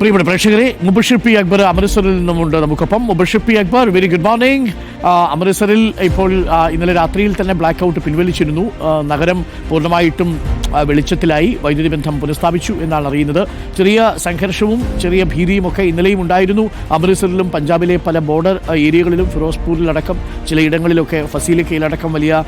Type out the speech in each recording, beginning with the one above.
പ്രിയപ്പെട്ട പ്രേക്ഷകരെ മുബഷിർ പി അക്ബർ അമൃത്സറിൽ നിന്നുമുണ്ട് നമുക്കൊപ്പം. Mubashir P Akbar very good morning അമൃത്സറിൽ ഇപ്പോൾ ഇന്നലെ രാത്രിയിൽ തന്നെ ബ്ലാക്ക് ഔട്ട് പിൻവലിച്ചിരുന്നു നഗരം പൂർണമായിട്ടും വെളിച്ചത്തിലായി വൈദ്യുതി ബന്ധം പുനഃസ്ഥാപിച്ചു എന്നാണ് അറിയുന്നത്. ചെറിയ സംഘർഷവും ചെറിയ ഭീതിയും ഒക്കെ ഇന്നലെയും ഉണ്ടായിരുന്നു. അമൃത്സറിലും പഞ്ചാബിലെ പല ബോർഡർ ഏരിയകളിലും ഫിറോസ്പൂരിലടക്കം ചിലയിടങ്ങളിലൊക്കെ ഫസീലിക്കയിലടക്കം വലിയ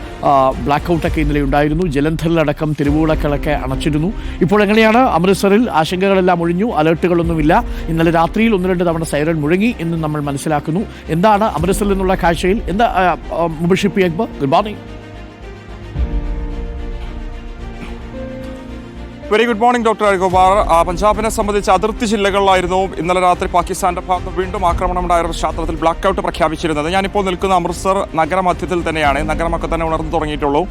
ബ്ലാക്ക് ഔട്ടൊക്കെ ഇന്നലെ ഉണ്ടായിരുന്നു. ജലന്ധറിലടക്കം തെരുവുകളൊക്കെ അണച്ചിരുന്നു. ഇപ്പോൾ എങ്ങനെയാണ്? അമൃത്സറിൽ ആശങ്കകളെല്ലാം ഒഴിഞ്ഞു അലേർട്ടുകളൊന്നുമില്ല. ഇന്നലെ രാത്രിയിൽ ഒന്ന് രണ്ട് തവണ സൈറൺ മുഴങ്ങി എന്ന് നമ്മൾ മനസ്സിലാക്കുന്നു. എന്താണ് അമൃത്സറിൽ നിന്നുള്ള കാഴ്ചയിൽ? എന്താ Mubashir P Akbar good morning very good morning doctor അരിഗോപാർ ആ, പഞ്ചാബിനെ സംബന്ധിച്ച് അതിർത്തി ജില്ലകളിലായിരുന്നു ഇന്നലെ രാത്രി പാകിസ്ഥാന്റെ ഭാഗത്ത് വീണ്ടും ആക്രമണം ഉണ്ടായ പശ്ചാത്തലത്തിൽ ബ്ലാക്ക് ഔട്ട് പ്രഖ്യാപിച്ചിരുന്നത്. ഞാനിപ്പോൾ നിൽക്കുന്ന അമൃത്സർ നഗരമധ്യത്തിൽ തന്നെയാണ്. നഗരമൊക്കെ തന്നെ ഉണർന്നു തുടങ്ങിയിട്ടുള്ളൂ.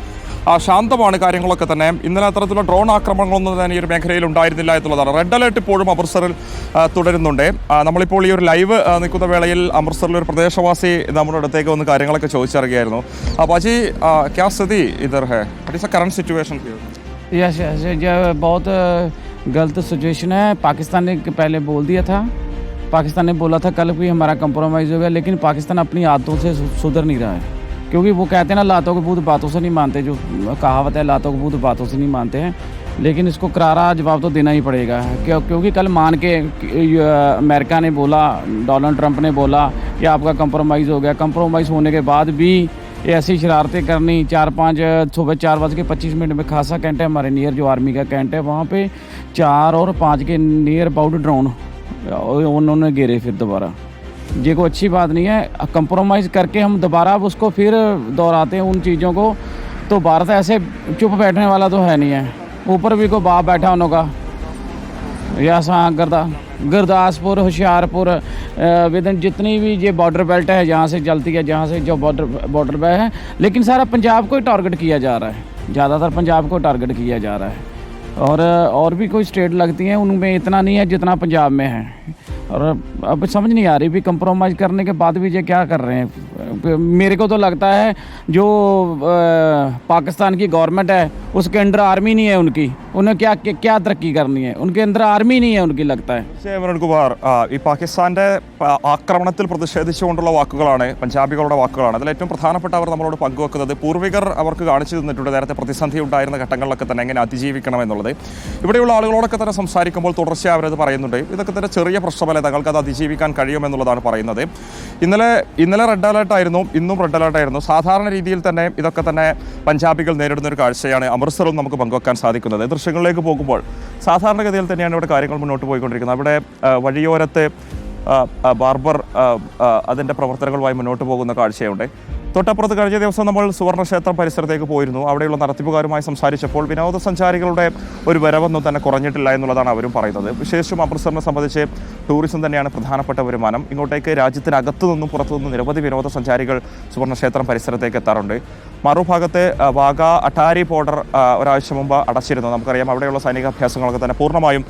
ശാന്തമാണ് കാര്യങ്ങളൊക്കെ തന്നെ. ഇന്നലെ അത്തരത്തിലുള്ള ഡ്രോൺ ആക്രമണങ്ങളൊന്നും തന്നെ ഈ ഒരു മേഖലയിൽ ഉണ്ടായിരുന്നില്ല എന്നുള്ളതാണ്. റെഡ് അലേർട്ട് ഇപ്പോഴും അമൃത്സറിൽ തുടരുന്നുണ്ട്. നമ്മളിപ്പോൾ ഈ ഒരു ലൈവ് നിൽക്കുന്ന വേളയിൽ അമൃത്സറിലെ ഒരു പ്രദേശവാസി നമ്മുടെ അടുത്തേക്ക് വന്ന് കാര്യങ്ങളൊക്കെ ചോദിച്ചറിയായിരുന്നു അപ്പോൾ അജി ക്യാ സ്ഥിതി ഇതർ ഹെ what is a current situation yes yes ये बहुत गलत सिचुएशन है। पाकिस्तान ने पहले बोल दिया था। पाकिस्तान ने बोला था कल भी हमारा कंप्रोमाइज़ हो गया, लेकिन पाकिस्तान अपनी आदतों से सुधर नहीं रहा है। क्योंकि वो कहते हैं ना, लातों के भूत बातों से नहीं मानते, जो कहावत है, लातों के भूत बातों से नहीं मानते हैं। लेकिन इसको करारा जवाब तो देना ही पड़ेगा। क्यों, क्योंकि कल मान के अमेरिका ने बोला, डोनाल्ड ट्रंप ने बोला कि आपका कंप्रोमाइज़ हो गया। कंप्रोमाइज़ होने के बाद भी ये ऐसी शरारतें करनी, चार पाँच, सुबह चार बज के पच्चीस मिनट में खासा कैंट है हमारे नियर जो आर्मी का कैंट है, वहाँ पे चार और पाँच के नियर अबाउट ड्रोन उन्होंने घेरे फिर दोबारा। ये कोई अच्छी बात नहीं है कंप्रोमाइज़ करके हम दोबारा उसको फिर दोहराते हैं उन चीज़ों को। तो भारत ऐसे चुप बैठने वाला तो है नहीं है। ऊपर भी कोई बाप बैठा उनका या गर्दा, गुरदासपुर, होशियारपुर विदिन जितनी भी ये बॉर्डर बेल्ट है, जहाँ से चलती है, जहाँ से जो बॉर्डर बॉर्डर बेल्ट है, लेकिन सारा पंजाब को ही टारगेट किया जा रहा है। ज़्यादातर पंजाब को टारगेट किया जा रहा है। और और भी कोई स्टेट लगती हैं, उनमें इतना नहीं है जितना पंजाब में है। और अब समझ नहीं आ रही भी कंप्रोमाइज़ करने के बाद भी ये क्या कर रहे हैं। मेरे को तो लगता है जो पाकिस्तान की गवर्नमेंट है उसके अंडर आर्मी नहीं है उनकी उन्हें क्या क्या तरक्की करनी है उनके अंदर आर्मी नहीं है उनकी लगता है കുമാർ ഈ പാകിസ്ഥാന്റെ പ- ആക്രമണത്തിൽ പ്രതിഷേധിച്ചുകൊണ്ടുള്ള വാക്കുകളാണ് പഞ്ചാബികളുടെ വാക്കുകളാണ് അതിൽ ഏറ്റവും പ്രധാനപ്പെട്ട അവർ നമ്മളോട് പങ്കുവെക്കുന്നത് പൂർവികർ അവർക്ക് കാണിച്ചു തന്നിട്ടുണ്ട് നേരത്തെ പ്രതിസന്ധി ഉണ്ടായിരുന്ന ഘട്ടങ്ങളിലൊക്കെ തന്നെ എങ്ങനെ അതിജീവിക്കണം എന്നുള്ളത് ഇവിടെയുള്ള ആളുകളോടൊക്കെ തന്നെ സംസാരിക്കുമ്പോൾ തുടർച്ചയായി അവരത് പറയുന്നുണ്ട് ഇതൊക്കെ തന്നെ ചെറിയ പ്രശ്നമല്ല തങ്ങൾക്ക് അത് അതിജീവിക്കാൻ കഴിയുമെന്നുള്ളതാണ് പറയുന്നത് ഇന്നലെ ഇന്നലെ റെഡ് അലേർട്ട് ആയിരുന്നു ഇന്നും റെഡ് അലേർട്ട് ആയിരുന്നു സാധാരണ രീതിയിൽ തന്നെ ഇതൊക്കെ തന്നെ പഞ്ചാബികൾ നേരിടുന്ന ഒരു കാഴ്ചയാണ് അമൃത്സറും നമുക്ക് പങ്കുവെക്കാൻ സാധിക്കുന്നത്. ദൃശ്യങ്ങളിലേക്ക് പോകുമ്പോൾ സാധാരണഗതിയിൽ തന്നെയാണ് ഇവിടെ കാര്യങ്ങൾ മുന്നോട്ട് പോയിക്കൊണ്ടിരിക്കുന്നത്. അവിടെ വഴിയോരത്ത് ബാർബർ അതിന്റെ പ്രവർത്തനങ്ങളുമായി മുന്നോട്ട് പോകുന്ന കാഴ്ചയുണ്ട്. തൊട്ടപ്പുറത്ത് കഴിഞ്ഞ ദിവസം നമ്മൾ സുവർണക്ഷേത്രം പരിസരത്തേക്ക് പോയിരുന്നു. അവിടെയുള്ള നടത്തിപ്പുകാരുമായി സംസാരിച്ചപ്പോൾ വിനോദസഞ്ചാരികളുടെ ഒരു വരവൊന്നും തന്നെ കുറഞ്ഞിട്ടില്ല എന്നുള്ളതാണ് അവരും പറയുന്നത്. വിശേഷം അമൃത്സറിനെ സംബന്ധിച്ച് ടൂറിസം തന്നെയാണ് പ്രധാനപ്പെട്ട വരുമാനം. ഇങ്ങോട്ടേക്ക് രാജ്യത്തിനകത്തു നിന്നും പുറത്തു നിന്നും നിരവധി വിനോദസഞ്ചാരികൾ സുവർണക്ഷേത്രം പരിസരത്തേക്ക് എത്താറുണ്ട്. മറുഭാഗത്തെ വാഗ അട്ടാരി ബോർഡർ ഒരാഴ്ച മുമ്പ് അടച്ചിരുന്നു. നമുക്കറിയാം അവിടെയുള്ള സൈനിക അഭ്യാസങ്ങളൊക്കെ തന്നെ പൂർണമായും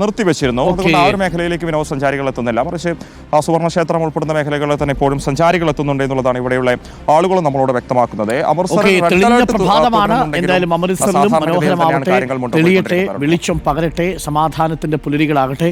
നിർത്തിവെച്ചിരുന്നു. അതുകൊണ്ട് ആ ഒരു മേഖലയിലേക്ക് വിനോദസഞ്ചാരികൾ എത്തുന്നില്ല. മറിച്ച് ആ സുവർണക്ഷേത്രം ഉൾപ്പെടുന്ന മേഖലകളിൽ തന്നെ ഇപ്പോഴും സഞ്ചാരികൾ എത്തുന്നുണ്ട് എന്നുള്ളതാണ് ഇവിടെയുള്ള ആളുകൾ നമ്മളോട് വ്യക്തമാക്കുന്നത്. അമൃത്സറിൽ വിളിച്ചും തെളിയട്ടെ പകരട്ടെ സമാധാനത്തിന്റെ പുലരികളാകട്ടെ.